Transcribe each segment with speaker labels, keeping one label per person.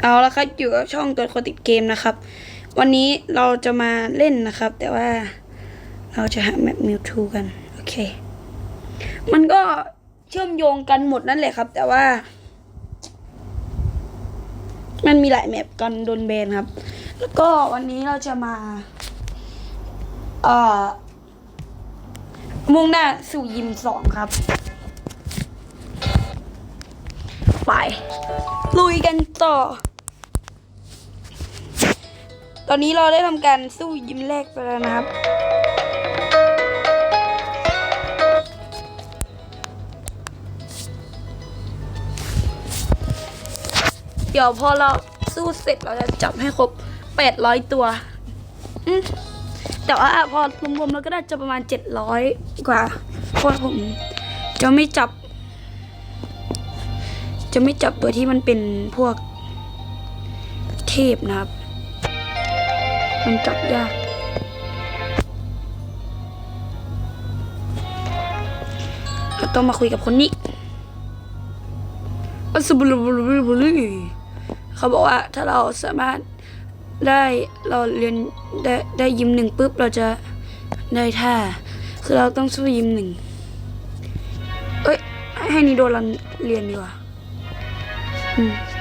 Speaker 1: เอาละครับอยู่กับช่องตัวคนติดเกมนะครับ วันนี้เราจะมาเล่นนะครับ แต่ว่าเราจะหาแมปมิวทูกัน โอเค มันก็เชื่อมโยงกันหมดนั่นแหละครับ แต่ว่า มันมีหลายแมปกันโดนแบนครับ แล้วก็วันนี้เราจะมาเอ่อมุ่งหน้าสู่ยิมสองครับ ไป ลุยกันต่อ ตอนนี้เราได้ทำการสู้ยิ้มแรกไปแล้วนะครับ เดี๋ยวพอเราสู้เสร็จเราจะจับให้ครบ 800 ตัวแต่ว่าพอรวมๆแล้วก็ได้จะประมาณ 700 กว่าเพราะผมจะไม่จับ จะไม่จับตัวที่มันเป็นพวกเทพนะครับ มันจับยากเราต้องมาคุยกับคนนี้อัสบุลบุลบุลบุลเขาบอกว่าถ้าเราสามารถได้เราเรียนได้ได้ยิมหนึ่งปุ๊บเราจะได้ท่า คือเราต้องสู้ยิมหนึ่งเอ้ยให้นิโดรันเรียนดีกว่าอืม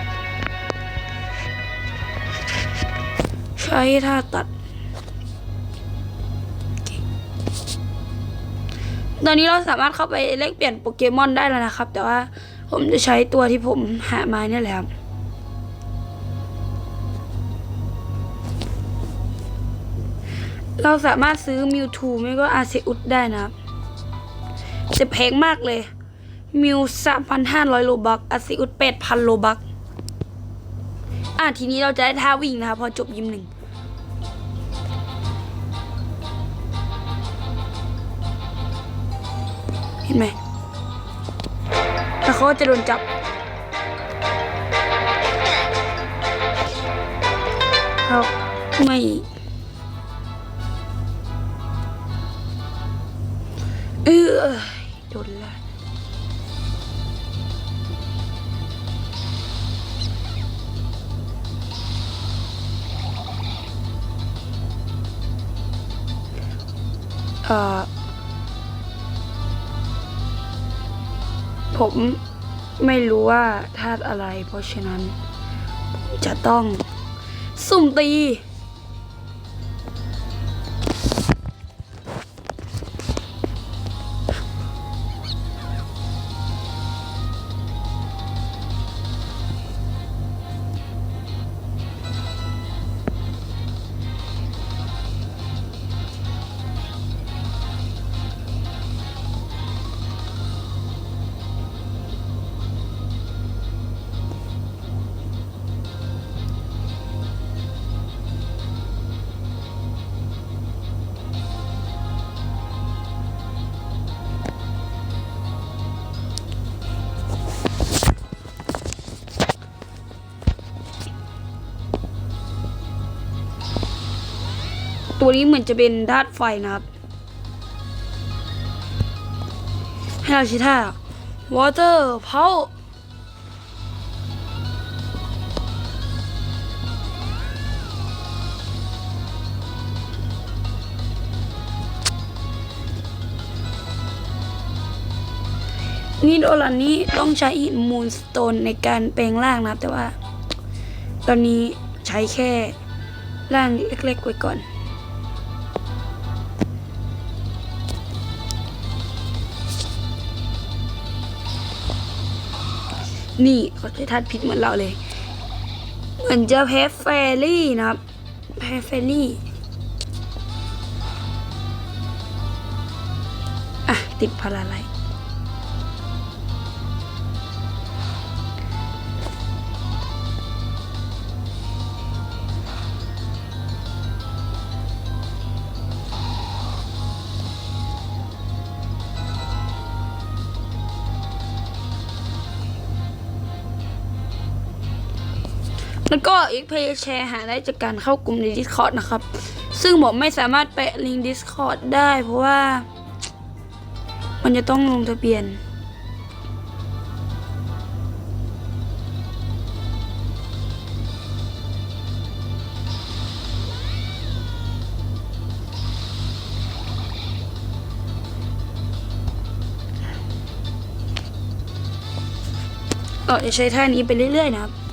Speaker 1: ใช้ท่าตัด ตอนนี้เราสามารถเข้าไปเลขเปลี่ยนโปเกมอนได้แล้วนะครับ แต่ว่าผมจะใช้ตัวที่ผมหามาเนี่ยแหละครับเราสามารถซื้อมิวทูไม่ก็อาเซอุสได้นะครับจะแพงมากเลย มิวสามพันห้าร้อยโลบักอาเซอุดแปดพันโลบักอะทีนี้เราจะได้ท่าวิ่งนะคะพอจบยิมหนึ่ง ห็นไหมแล้วเขาจะโดนจับเราไม่ เออโดนละเอ่อ ผมไม่รู้ว่าธาตุอะไร เพราะฉะนั้นผมจะต้องสุ่มตี ตัวนี้เหมือนจะเป็นธาตุไฟนะครับให้เราใช้ท่า water power นี่โดรันนี้ต้องใช้หินมูนสโตนในการแปลงร่างนะครับ แต่ว่า ตอนนี้ใช้แค่ร่างเล็กๆไว้ก่อน นี่เขาใช้ทัดผิดเหมือนเราเลย เหมือนจะแพ้แฟรี่นะครับ แพ้แฟรี่อะติดพาราไล แล้วก็อีกเพย์แชร์หาได้จากการเข้ากลุ่มใน Discord นะครับ ซึ่งผมไม่สามารถแปะลิงก์ Discord ได้ เพราะว่า มันจะต้องลงทะเบียน เออจะใช้ท่านี้ไปเรื่อยๆนะครับ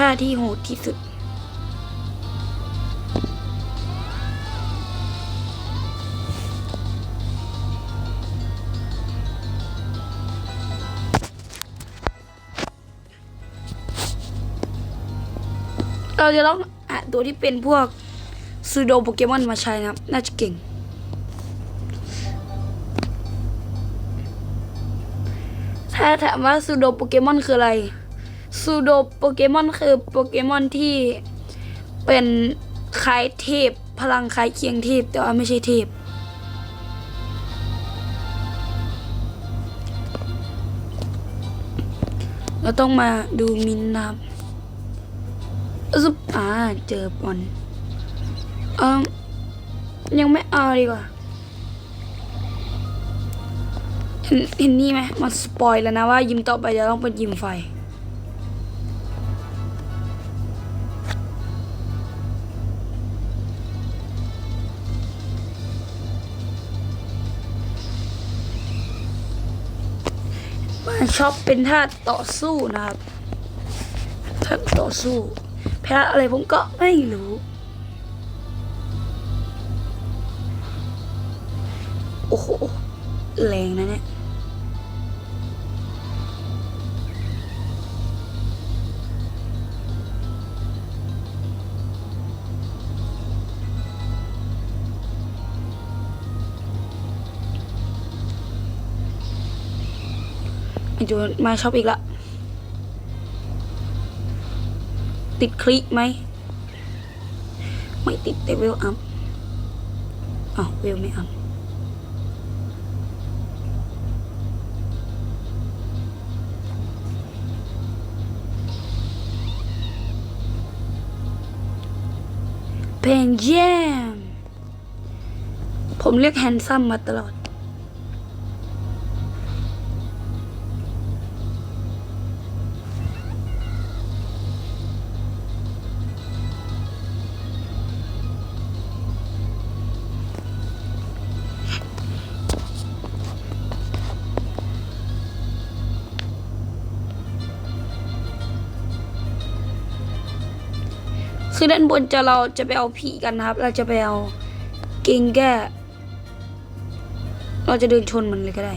Speaker 1: ท่าที่โหดที่สุด เราจะต้องหาตัวที่เป็นพวกซูโดโปเกมอนมาใช้นะครับ น่าจะเก่งถ้าถามว่าซูโดโปเกมอนคืออะไร ซูโดโปเกมอนคือโปเกมอนที่เป็นคล้ายเทพ พลังคล้ายเคียงเทพ แต่ว่าไม่ใช่เทพ เราต้องมาดูมินนับซุปอ่าเจอบอลเออยังไม่เอาดีกว่าเห็นเห็นนี่ไหมมันสปอยแล้วนะว่ายิมต่อไปจะต้องเป็นยิมไฟ ชอบเป็นท่าต่อสู้นะครับท่าต่อสู้แพ้อะไรผมก็ไม่รู้ โอ้โหแรงนะเนี่ย อจูนมาช็อปอีกละ ติดคลิกไหม ไม่ติดแต่เวลอัพอ้าวเวลไม่อัพเพลงแยม ผมเรียกแฮนซัมมาตลอด คือด้านบนจะเราจะไปเอาผีกันนะครับ เราจะไปเอาเก่งแก้เราจะเดินชนมันเลยก็ได้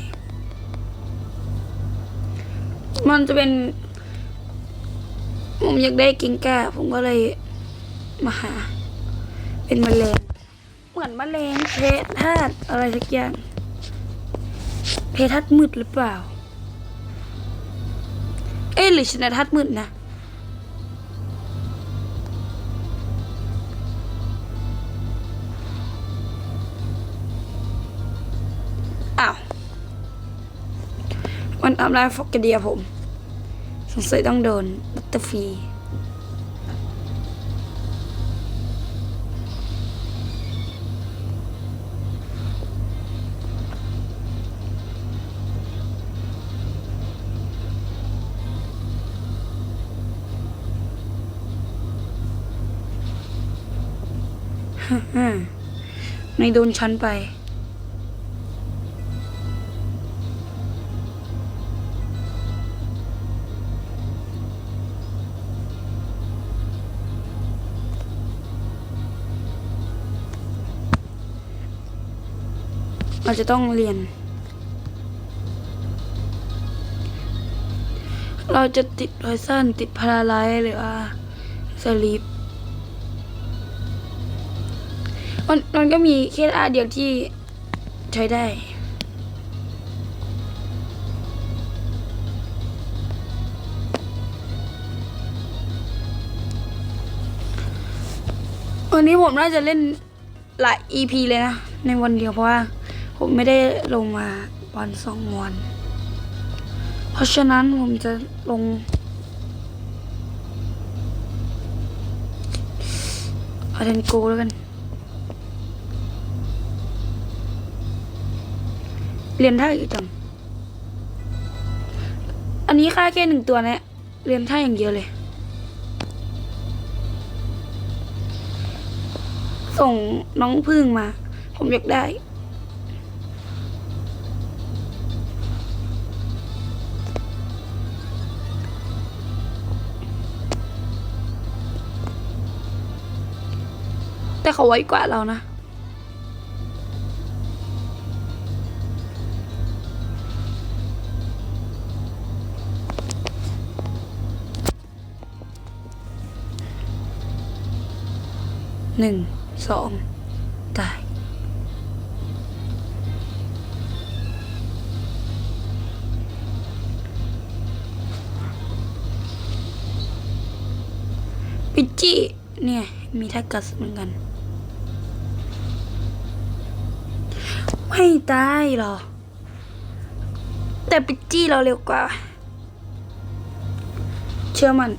Speaker 1: มันจะเป็นผมอยากได้เก่งแก้ผมก็เลยมาหา เป็นแมลงเหมือนแมลงเพทธาตุอะไรสักอย่างเพทธาตุมืดหรือเปล่า เอ๊ะหรือชนะธาตุมืดนะ อ้าวมันทำลายฟอกกระเดียผม สงสัยต้องโดนบัตเตอร์ฟรีฮ่าไม่โดนชั้นไป เราจะต้องเรียน เราจะติดพอยซันติดพาราไลหรือว่าสลีปมันมันก็มีแค่อาเดียวที่ใช้ได้วันนี้ผมน่าจะเล่นหลาย EP เลยนะ ในวันเดียวเพราะว่า ผมไม่ได้ลงมาวันสองวัน เพราะฉะนั้นผมจะลง อาเทนโกแล้วกัน เรียนท่าอีกจัง อันนี้ค่าแค่หนึ่งตัวนี่ยเรียนท่าอย่างเดียวเลย ส่งน้องพึ่งมา ผมอยากได้ แต่เขาไวกว่าเรานะหนึ่งสองตายปิจจี้เนี่ย มีแท็กกัสเหมือนกัน ไม่ตายหรอ แต่ปิจี้เราเร็วกว่า เชื่อมัน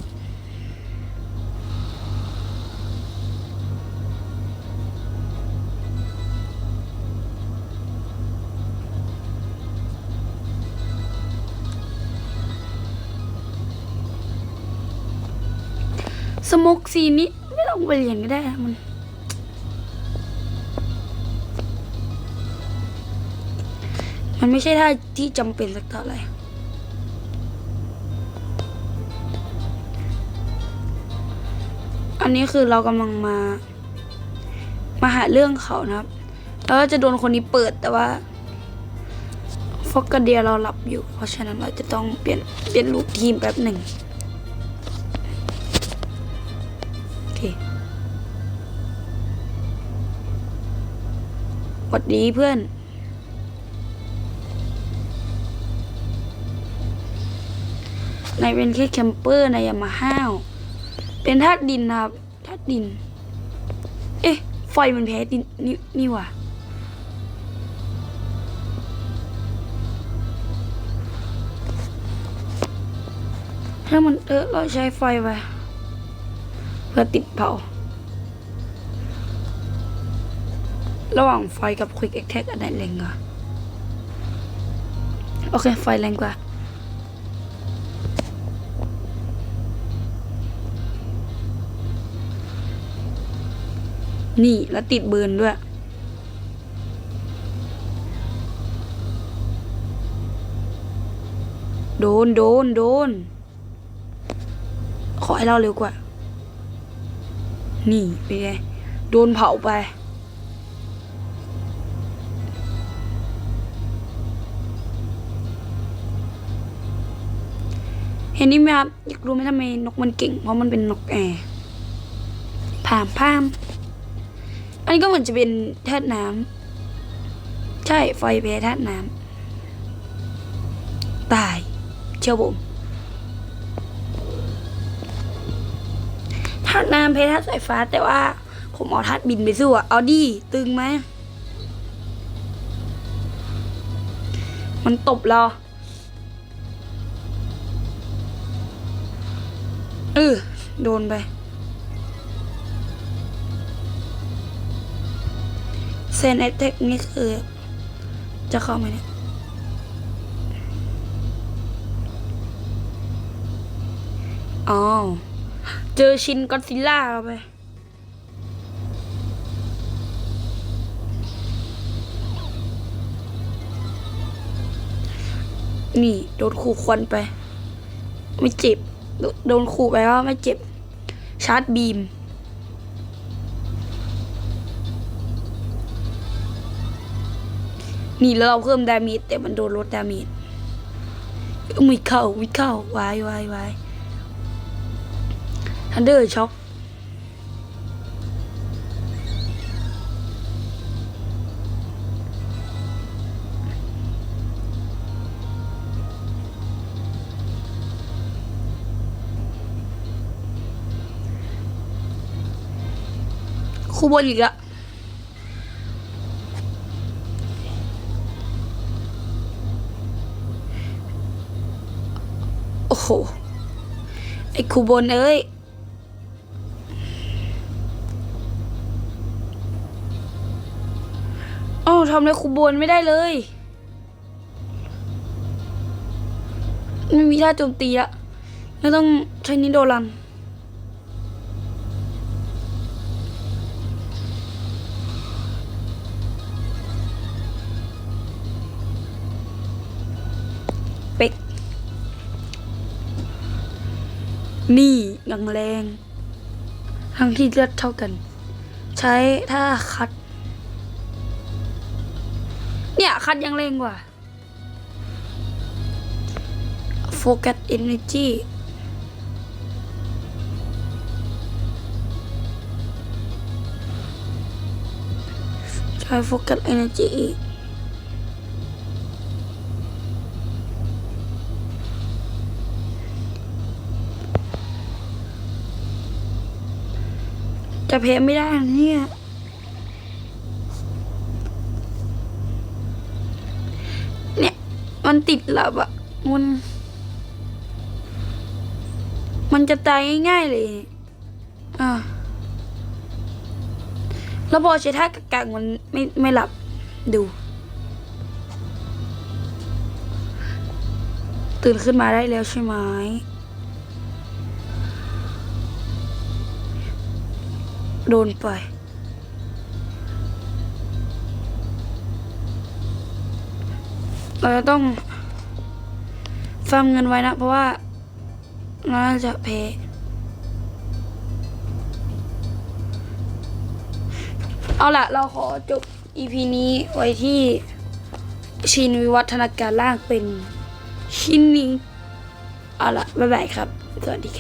Speaker 1: สโมกซีนี้ไม่ต้องไปเรียนก็ได้นะมัน มันไม่ใช่ท่าที่จำเป็นสักเท่าไหร่อันนี้คือเรากำลังมา มาหาเรื่องเขานะครับ แล้วจะโดนคนนี้เปิดแต่ว่าฟอกกาเดียเราหลับอยู่ เพราะฉะนั้นเราจะต้องเปลี่ยนเปลี่ยนรูปทีมแป๊บหนึ่งโอเคหวัดดีเพื่อน ในเป็นแค่แคมเปอร์ในยอย่ามาห้าวเป็นธาตุดินนะครับธาตุดิน เอ๊ะ ไฟมันแพ้ดินนี่นี่ว่าถ้ามันเออเราใช้ไฟไปเพื่อติดเผา ระหว่างไฟกับ Quick Attack อันไหนแรงกว่าโอเค ไฟแรงกว่า นี่แล้วติดเบิร์นด้วย โดนโดนโดน ขอให้เราเร็วกว่า นี่เป็นไง โดนเผาไป เห็นนี่ไหมครับ อยากรู้ไหมทำไมนกมันเก่ง เพราะมันเป็นนกแอร์พามพาม อันนี้ก็เหมือนจะเป็นธาตุน้ำใช่ไฟแพ้ธาตุน้ำตาย เชื่อผมธาตุน้ำแพ้ธาตุสายฟ้า แต่ว่า ผมเอาธาตุบินไปสู้อะเอาดีตึงไหมมันตบเราเออโดนไป เซนแอตแทกนี่คือ จะเข้าไหมเนี่ยอ๋อ เจอชินก็อดซิลล่าไปนี่โดนขู่ควันไป ไม่เจ็บ โดโดนขู่ไปว่าไม่เจ็บ ชาร์จบีม นี่เราเพิ่มดาเมจแต่มันโดนลดดาเมจมิดเข้ามิดเข้าวายวายวายทันเดอร์ช็อกคู่บนอีกละ โอ้โห ไอ้ครูบนเอ้ย อ้าวทำอะไรคูบนไม่ได้เลย ไม่มีท่าโจมตีละไม่ต้องใช้นิโดรันเป็ก นี่ยังแรง ทั้งที่เลือดเท่ากัน ใช้ถ้าคัด เนี่ยคัดยังเร่งกว่าโฟกัสเอเนจีใช้โฟกัสเอเนจี จะเพลไม่ได้เนี่ยเนี่ย มันติดหลับอะมันมันจะตายง่ายๆเลยอ่าแล้วพอใช้ท่ากกักมันไม่ไม่หลับดูตื่นขึ้นมาได้แล้วใช่ไหม โดนไป เราจะต้องฟาร์มเงินไว้นะ เพราะว่าเราจะแพ้เอาล่ะ เราขอจบ EP นี้ไว้ที่ชินวิวัฒนาการล่างเป็นชินนิงเอาล่ะ บ๊ายบายครับ สวัสดีครับ